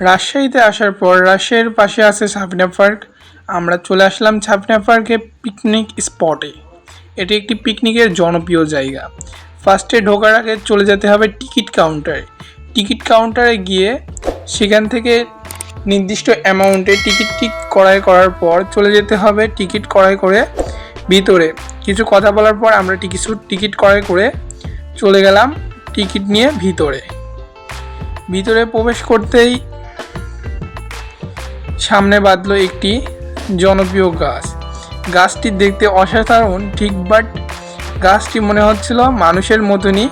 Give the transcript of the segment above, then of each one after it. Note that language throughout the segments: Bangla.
রাজশাহীতে আসার পর রাজশাহীর পাশে আছে ছাপনা পার্ক। আমরা চলে আসলাম ছাপনা পার্কে পিকনিক স্পটে। এটি একটি পিকনিকের জনপ্রিয় জায়গা। ফার্স্টে ঢোকার আগে চলে যেতে হবে টিকিট কাউন্টারে। টিকিট কাউন্টারে গিয়ে সেখান থেকে নির্দিষ্ট অ্যামাউন্টে টিকিট টিক করাই করার পর চলে যেতে হবে টিকিট করাই করে ভিতরে। কিছু কথা বলার পর আমরা টিকিট টিকিট করাই করে চলে গেলাম টিকিট নিয়ে ভিতরে। ভিতরে প্রবেশ করতেই সামনে বাঁধলো একটি জনপ্রিয় গাছ। গাছটি দেখতে অসাধারণ, ঠিক বাট গাছটি মনে হচ্ছিল মানুষের মতনই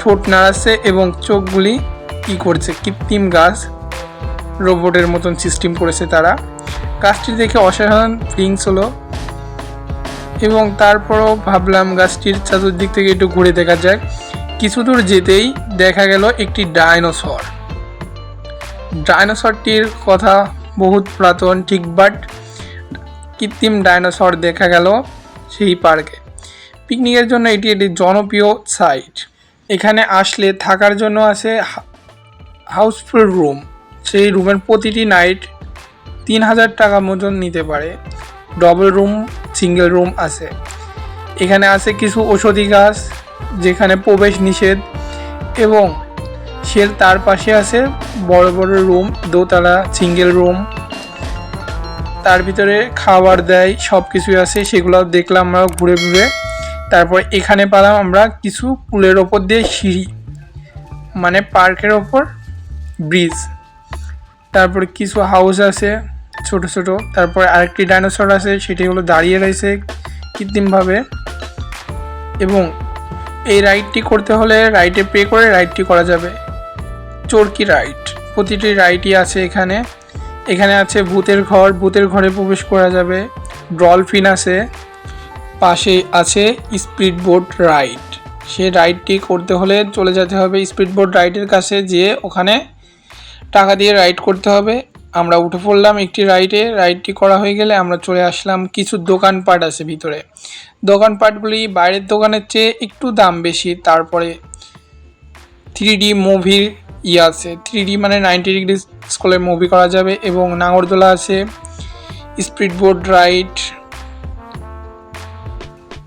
ঠোঁট নাড়াচ্ছে এবং চোখগুলি কী করছে, কৃত্রিম গাছ রোবটের মতন সিস্টেম করেছে তারা। গাছটি দেখে অসাধারণ ফিলিংস হলো এবং তারপরও ভাবলাম গাছটির চতুর্দিক থেকে একটু ঘুরে দেখা যাক। কিছু দূর যেতেই দেখা গেল একটি ডাইনোসর। ডাইনোসরটির কথা বহুত পুরাতন ঠিক বাট কৃত্রিম ডাইনোসর দেখা গেল সেই পার্কে পিকনিকের জন্য এটি একটি জনপ্রিয় সাইট এখানে আসলে থাকার জন্য আছে হাউসফুল রুম সেই রুমের প্রতিটি নাইট তিন হাজার টাকা মতন নিতে পারে। ডবল রুম সিঙ্গেল রুম আছে। এখানে আছে কিছু ঔষধি গাছ, যেখানে প্রবেশ নিষেধ এবং সে তার পাশে আছে, বড় বড় রুম, দোতলা সিঙ্গেল রুম তার ভিতরে খাবার দেয় সব কিছুই আছে, সেগুলো দেখলাম আমরা ঘুরে ঘুরে। তারপর এখানে পেলাম আমরা কিছু পুলের ওপর দিয়ে সিঁড়ি মানে পার্কের ওপর ব্রিজ। তারপর কিছু হাউস আছে, ছোট ছোট। তারপর আরেকটি ডাইনোসর আছে, সেটি হলো দাঁড়িয়ে রয়েছে কৃত্রিমভাবে। এবং এই রাইডটি করতে হলে রাইডে পে করে রাইডটি করা যাবে। চরকি রাইড প্রতিটি রাইডই আছে এখানে। এখানে আছে ভূতের ঘর। ভূতের ঘরে প্রবেশ করা যাবে। ডলফিন আছে। পাশে আছে স্পিড বোট রাইড সে রাইডটি করতে হলে চলে যেতে হবে স্পিড বোট রাইডের কাছে। যেয়ে ওখানে টাকা দিয়ে রাইড করতে হবে। আমরা উঠে পড়লাম একটি রাইডে রাইডটি করা হয়ে গেলে আমরা চলে আসলাম কিছু দোকানপাট আছে ভিতরে। দোকানপাটগুলি বাইরের দোকানের চেয়ে একটু দাম বেশি। তারপরে থ্রি ডি মুভির ইয়ে আছে। থ্রি ডি মানে নাইনটি ডিগ্রি স্কুলে মুভি করা যাবে এবং নাগরদোলা আছে স্পিড বোট রাইড,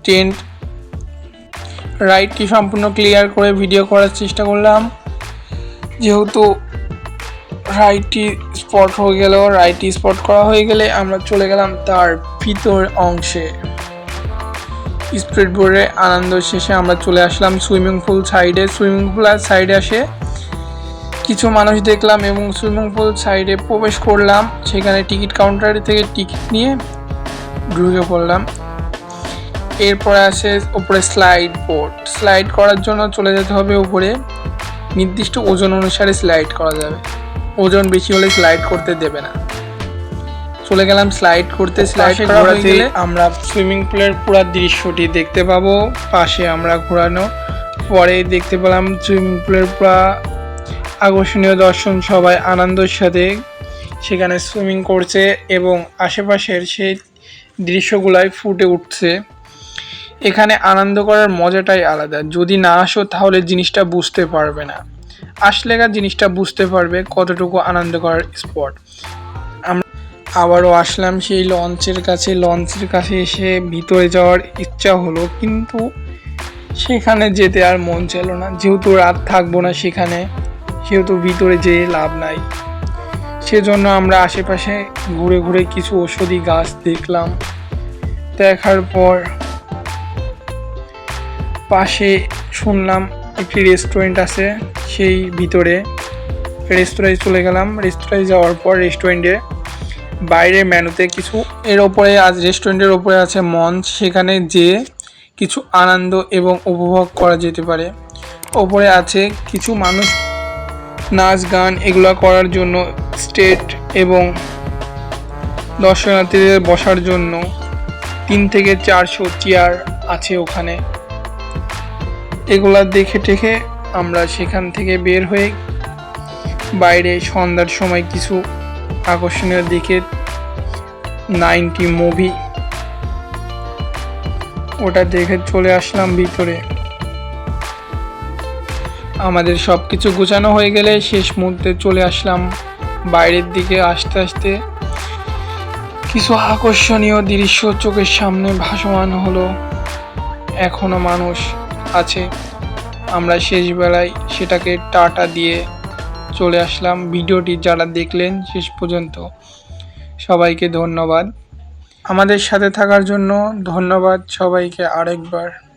টেন্ট রাইডটি সম্পূর্ণ ক্লিয়ার করে ভিডিও করার চেষ্টা করলাম। যেহেতু রাইডটি স্পট হয়ে গেল, রাইডটি স্পট করা হয়ে গেলে আমরা চলে গেলাম তার ভিতর অংশে। স্পিড বোর্ডে আনন্দ শেষে আমরা চলে আসলাম সুইমিং পুল সাইডে। সুইমিং পুল সাইডে আসে কিছু মানুষ দেখলাম এবং সুইমিং পুল সাইডে প্রবেশ করলাম। সেখানে টিকিট কাউন্টার থেকে টিকিট নিয়ে ঢুকে পড়লাম। এরপরে আসে ওপরে স্লাইড বোর্ড স্লাইড করার জন্য চলে যেতে হবে উপরে। নির্দিষ্ট ওজন অনুসারে স্লাইড করা যাবে। ওজন বেশি হলে স্লাইড করতে দেবে না। চলে গেলাম স্লাইড করতে স্লাইড করা গেলে। আমরা সুইমিং পুলের পুরো দৃশ্যটি দেখতে পাবো পাশে আমরা ঘোরানো। পরে দেখতে পেলাম সুইমিং পুলের পুরো আকর্ষণীয় দর্শন সবাই আনন্দের সাথে সেখানে সুইমিং করছে এবং আশেপাশের সেই দৃশ্যগুলাই ফুটে উঠছে। এখানে আনন্দ করার মজাটাই আলাদা। যদি না আসো তাহলে জিনিসটা বুঝতে পারবে না। আসলে জিনিসটা বুঝতে পারবে কতটুকু আনন্দ করার স্পট আমরা আবারও আসলাম সেই লঞ্চের কাছে। লঞ্চের কাছে এসে ভিতরে যাওয়ার ইচ্ছা হলো, কিন্তু সেখানে যেতে আর মন ছিল না। যেহেতু রাত থাকব না সেখানে, সেহেতু ভিতরে যেয়ে লাভ নাই। সেজন্য আমরা আশেপাশে ঘুরে ঘুরে কিছু ঔষধি গাছ দেখলাম। দেখার পর পাশে শুনলাম একটি রেস্টুরেন্ট আছে, সেই ভিতরে। রেস্তোরাঁয় চলে গেলাম। রেস্তোরাঁয় যাওয়ার পর রেস্টুরেন্টে বাইরের মেনুতে কিছু এর ওপরে আজ রেস্টুরেন্টের ওপরে আছে মঞ্চ, সেখানে যেয়ে কিছু আনন্দ এবং উপভোগ করা যেতে পারে। ওপরে আছে কিছু মানুষ নাচ, গান এগুলো করার জন্য স্টেট এবং দর্শনার্থীদের বসার জন্য তিন থেকে চারশো চেয়ার আছে ওখানে। এগুলা দেখে টেখে আমরা সেখান থেকে বের হয়ে বাইরে সন্ধ্যার সময় কিছু আকর্ষণীয় দিকে নাইনটি মুভি ওটা দেখে চলে আসলাম ভিতরে। আমাদের সব কিছু গোছানো হয়ে গেলে শেষ মুহূর্তে চলে আসলাম। বাইরের দিকে আস্তে আস্তে কিছু আকর্ষণীয় দৃশ্য চোখের সামনে ভাসমান হলো। এখনও মানুষ আছে। আমরা শেষ বেলায় সেটাকে টাটা দিয়ে চলে আসলাম ভিডিওটি যারা দেখলেন শেষ পর্যন্ত। সবাইকে ধন্যবাদ। আমাদের সাথে থাকার জন্য ধন্যবাদ সবাইকে আরেকবার।